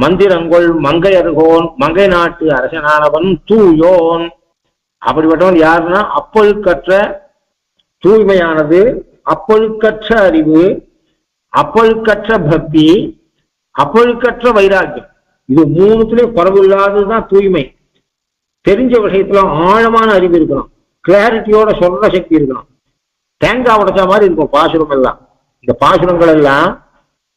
மந்திரங்கொள் மங்கையர்கோன் மங்கை நாட்டு அரசனானவன் தூயோன். அப்படிப்பட்டவன் யாருன்னா? அப்பொழுக்கற்ற தூய்மையானது அப்பொழுக்கற்ற அறிவு அப்பொழுக்கற்ற பக்தி அப்பொழுக்கற்ற வைராக்கியம். இது மூணுத்துலயும் குறவில்லாததுதான் தூய்மை. தெரிஞ்ச விஷயத்துல ஆழமான அறிவு இருக்கணும். கிளாரிட்டியோட சொல்ற சக்தி இருக்கணும். தேங்காய் உடைச்ச மாதிரி இருக்கும் பாசுரம் எல்லாம் இந்த பாசுரங்கள் எல்லாம்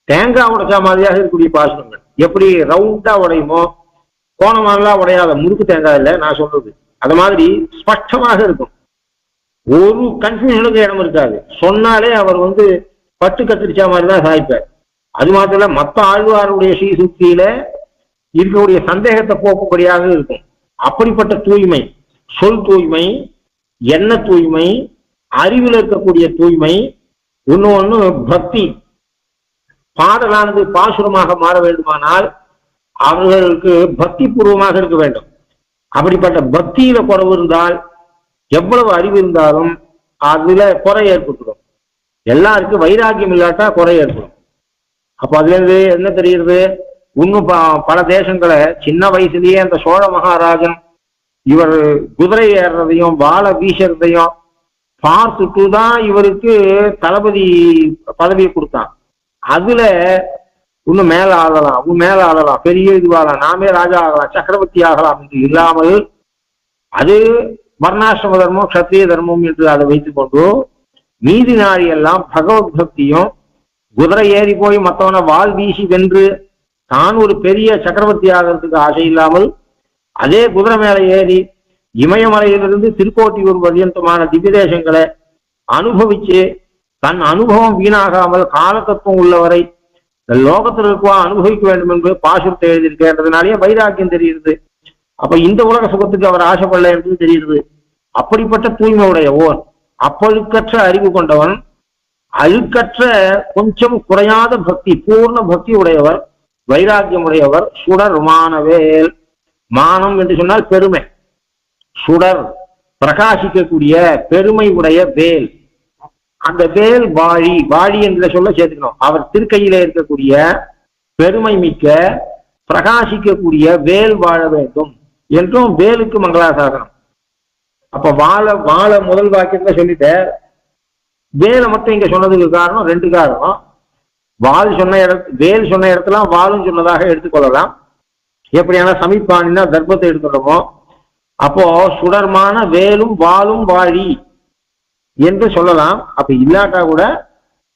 தேங்காய் உடைச்ச மாதிரியாக இருக்கக்கூடிய பாசுரங்கள். எப்படி ரவுண்டா உடையுமோ கோணமாலாம் உடையாத முறுக்கு தேங்காய் இல்லை நான் சொல்றது. அது மாதிரி ஸ்பஷ்டமாக இருக்கும். ஒரு கன்ஃபியூஷனுக்கு இடம் இருக்காது. சொன்னாலே அவர் வந்து பட்டு கத்திரிச்சா மாதிரி தான் சாய்ப்பார். அது மாத்திரம் இல்ல மற்ற ஆழ்வாருடைய ஸ்ரீசுக்தியில இருக்கக்கூடிய சந்தேகத்தை போக்கும்படியாக இருக்கும். அப்படிப்பட்ட தூய்மை சொல் தூய்மை எண்ண தூய்மை அறிவில் இருக்கக்கூடிய தூய்மை இன்னொன்னு பக்தி. பாடலானது பாசுரமாக மாற வேண்டுமானால் அவர்களுக்கு பக்தி பூர்வமாக இருக்க வேண்டும். அப்படிப்பட்ட பக்தியில குறைவு இருந்தால் எவ்வளவு அறிவு இருந்தாலும் அதுல குறை ஏற்பட்டுடும். எல்லாருக்கும் வைராக்கியம் இல்லாட்டா குறை ஏற்படும். அப்ப அதுல இருந்து என்ன தெரியுது? இன்னும் ப- பல தேசங்களை சின்ன வயசுலயே அந்த சோழ மகாராஜன் இவர் குதிரை ஏறுறதையும் வாழை வீசுறதையும் பார்த்துட்டு தான் இவருக்கு தளபதி பதவியை கொடுத்தான். அதுல இன்னும் மேல ஆகலாம் அவன் மேல ஆகலாம் பெரிய இதுவாகலாம் நாமே ராஜா ஆகலாம் சக்கரவர்த்தி ஆகலாம் என்று இல்லாமல் அது வர்ணாசிரம தர்மம் க்ஷத்ரிய தர்மம் என்று அதை வைத்துக்கொண்டு மீதி நாடி எல்லாம் பகவத் பக்தியும் குதிரை ஏறி போய் மற்றவனை வாள் வீசி வென்று தான் ஒரு பெரிய சக்கரவர்த்தி ஆகிறதுக்கு ஆசை இல்லாமல் அதே குதிரை மேல ஏறி இமயமலையிலிருந்து திருக்கோட்டியூர் பர்யந்தமான திவ்ய தேசங்களை அனுபவிச்சு தன் அனுபவம் வீணாகாமல் காலத்தத்துவம் உள்ளவரை இந்த லோகத்தில் இருக்கவா அனுபவிக்க வேண்டும் என்று பாசுரத்தை எழுதியிருக்கிறதுனாலேயே வைராக்கியம் தெரியுது அப்ப இந்த உலக சுகத்துக்கு அவர் ஆசைப்படல என்று தெரியுது அப்படிப்பட்ட தூய்மை உடைய ஓர் அப்பழுக்கற்ற அறிவு கொண்டவன் அழுக்கற்ற கொஞ்சம் குறையாத பக்தி பூர்ண பக்தி உடையவர் வைராக்கியம் உடையவர் சுடர் மானவேல். மானம் என்று சொன்னால் பெருமை. சுடர் பிரகாசிக்கக்கூடிய பெருமை உடைய வேல். அந்த வேல் வாழி வாழி என்ற சொல்ல சேர்த்துக்கணும். அவர் திருக்கையில இருக்கக்கூடிய பெருமை மிக்க பிரகாசிக்கக்கூடிய வேல் வாழ வேண்டும் என்றும் வேலுக்கு மங்களாசாசனம். அப்ப வாழ வாழ முதல் வாக்கியத்துல சொல்லிட்டேன் வேலை மட்டும் இங்க சொன்னதுக்கு காரணம் ரெண்டு காரணம். வால் சொன்ன இடத்து வேல் சொன்ன இடத்துல வாளும் சொன்னதாக எடுத்துக்கொள்ளலாம் எப்படியான சமிப்பானினா தர்ப்பத்தை எடுத்துக்கிறோமோ அப்போ சுடர்மான வேலும் வாளும் வாழி. என்று சொல்லலாம். அப்ப இல்லாட்டா கூட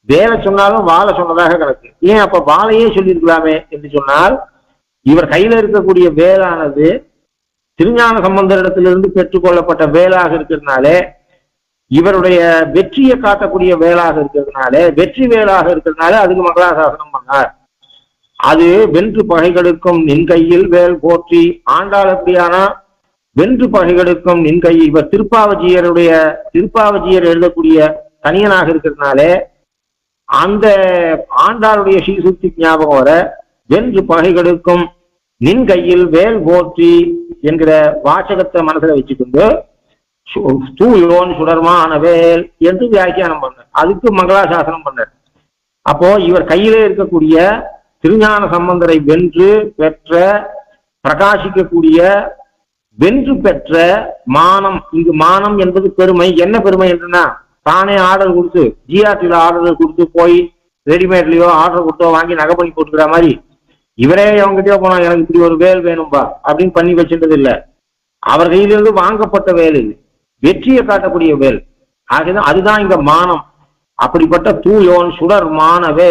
வேலை சொன்னாலும் வாழை சொன்னதாக கணக்கு ஏன் அப்ப வாழையே சொல்லியிருக்கலாமே என்று சொன்னால் இவர் கையில இருக்கக்கூடிய வேலானது திருஞான சம்பந்தரிடத்திலிருந்து பெற்றுக்கொள்ளப்பட்ட வேலாக இருக்கிறதுனாலே இவருடைய வெற்றியை காட்டக்கூடிய வேலாக இருக்கிறதுனாலே வெற்றி வேலாக இருக்கிறதுனால அதுக்கு மங்களாசாசனம் பண்ணார். அது வென்று பகைகளுக்கும் நின் கையில் வேல் போற்றி ஆண்டாள் அப்படியானா வென்று பகைகளுக்கும் நின் கை இவர் திருப்பாவஜியருடைய திருப்பாவஜியர் எழுதக்கூடிய தனியனாக இருக்கிறதுனாலே அந்த ஆண்டாளுடைய ஸ்ரீசுத்தி ஞாபகம் வர வென்று பகைகளுக்கும் நின் கையில் வேல் போற்றி என்கிற வாசகத்தை மனசுல வச்சுக்கொண்டு சு- தூயோன் சுடர்மான வேல் என்று வியாக்கியானம் பண்ணார் அதுக்கு மங்களாசாசனம் பண்ணார். அப்போ இவர் கையிலே இருக்கக்கூடிய திருஞான சம்பந்தரை வென்று பெற்ற பிரகாசிக்கக்கூடிய வென்று பெற்ற மானம் இங்கு மானம் என்பது பெருமை. என்ன பெருமை என்றுன்னா தானே ஆர்டர் கொடுத்து ஜிஆர்டில ஆர்டர் கொடுத்து போய் ரெடிமேட்லயோ ஆர்டர் கொடுத்தோ வாங்கி நகை பண்ணி போட்டுக்கிற மாதிரி இவரே அவங்ககிட்டயோ போனா எனக்கு இப்படி ஒரு வேல் வேணும்பா அப்படின்னு பண்ணி வச்சுட்டது இல்ல. அவர் கையிலிருந்து வாங்கப்பட்ட வேல் இது. வெற்றியை காட்டக்கூடிய வேல். ஆகதான் அதுதான் இங்க மானம். அப்படிப்பட்ட தூயோன் சுடர் மானவே